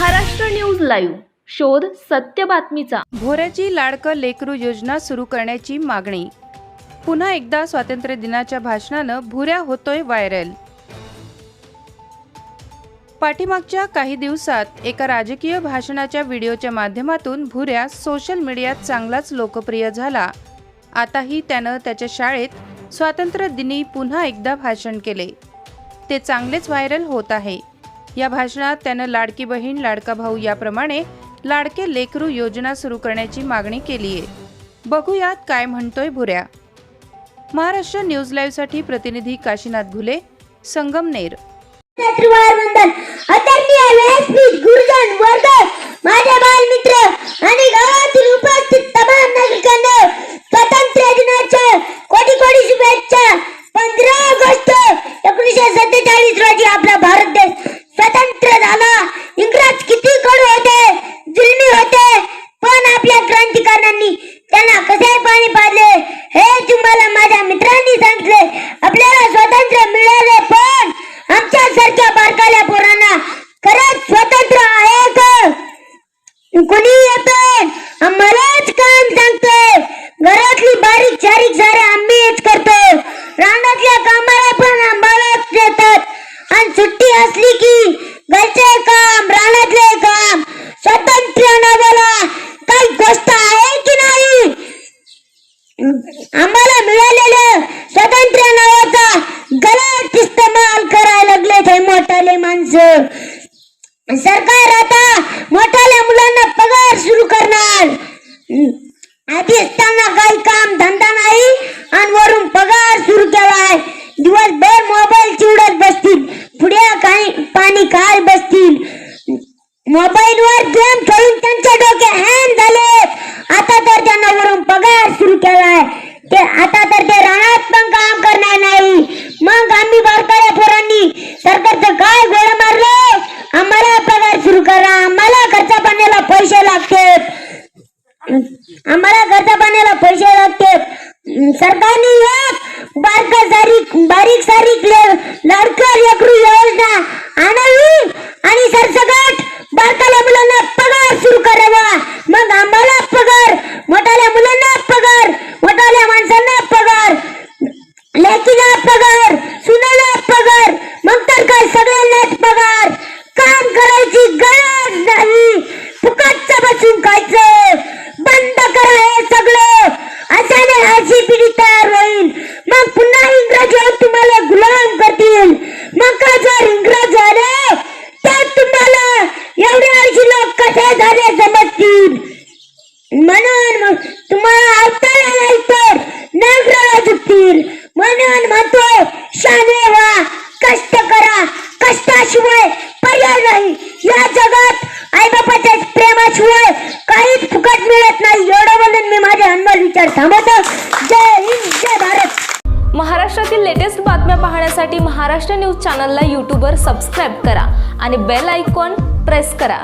Maharashtra news live. शोध सत्य बातमीचा. भोऱ्याची लाडकं लेकरू योजना सुरू करण्याची मागणी. पुन्हा एकदा स्वातंत्र्य दिनाच्या भाषणानं भुऱ्या होतोय व्हायरल. पाठीमागच्या काही दिवसात एका राजकीय भाषणाच्या व्हिडिओच्या माध्यमातून भुऱ्या सोशल मीडियात चांगलाच लोकप्रिय झाला. आताही त्यानं त्याच्या शाळेत स्वातंत्र्य दिनी पुन्हा एकदा भाषण केले. ते चांगलेच व्हायरल होत आहे. या भाषणात त्यानं लाडकी बहीण लाडका भाऊ याप्रमाणे लाडके लेकरू योजना सुरू करण्याची मागणी केली आहे बघूयात काय म्हणतोय भुऱ्या. महाराष्ट्र न्यूज लाईव्हसाठी प्रतिनिधी काशीनाथ घुले संगमनेर. असली की घरचे काम रानातले काम स्वतंत्र नावाला काही गोष्ट आहे की नाही? आम्हाला मिळालेलं स्वतंत्र नावाचा गलत इस्तेमाल करायला लागले ते मोठाले माणसं. सरकार आता मोठाल्या मुलांना पगार सुरू करणार. आधी असताना काही काम धंदा नाही आणि वरून पगार सुरू केला दिवसभर मोबाईल चिवडत बसतील पुढे काही पाणी काय बसतील. मोबाईल वर गेम खेळून त्यांच्या डोके हॅन झाले. आता तर त्यांना वरून पगार सुरू केलाय. ते आता तर ते रानात पण काम करणार नाही. मग आम्ही बारकाया पोरांनी. सरकारचं काय गोळा मारलं? आम्हाला पगार सुरू करा. आम्हाला खर्चा पाण्याला पैसे लागते. आम्हाला खर्चा पाण्याला पैसे लागते. सरकारने एक बारका सारीक बारीक सारीक ले- लाडका लेकरू योजना आणावी आणि सरसकट बारकाल्या मुलांना पगार सुरू करावा मग आम्हाला पगार मोठाल्या मुलांना पगार मोठाल्या माणसांना पगार लेकीला पगार सुनाला पगार मग तर काय सगळ्यांनाच पगार काम करायची गरज नाही फुकटचं बसून खायचं बंद करा हे सगळं अशाने अशी पिढी तयार होईल मग पुन्हा इंग्रज येऊन तुम्हाला गुलाम करतील मग का जर इंग्रज झाले तर तुम्हाला एवढे ऐंशी लोक कसे झाले समजतील म्हणून मग तुम्हाला ऐकता नाही तर नागराला चुकतील म्हणून म्हणतो शाने व्हा कष्ट करा. कष्टाशिवाय पर्याय नाही. या जगात आईबापाच्या प्रेमाशिवाय काहीच फुकट मिळत नाही. एवढं म्हणून मी माझे अनमोल विचार थांबवतो. जय हिंद जय भारत. महाराष्ट्रातील लेटेस्ट बातम्या पाहण्यासाठी महाराष्ट्र न्यूज चॅनलला यूट्यूबवर सबस्क्राईब करा आणि बेल आयकॉन प्रेस करा.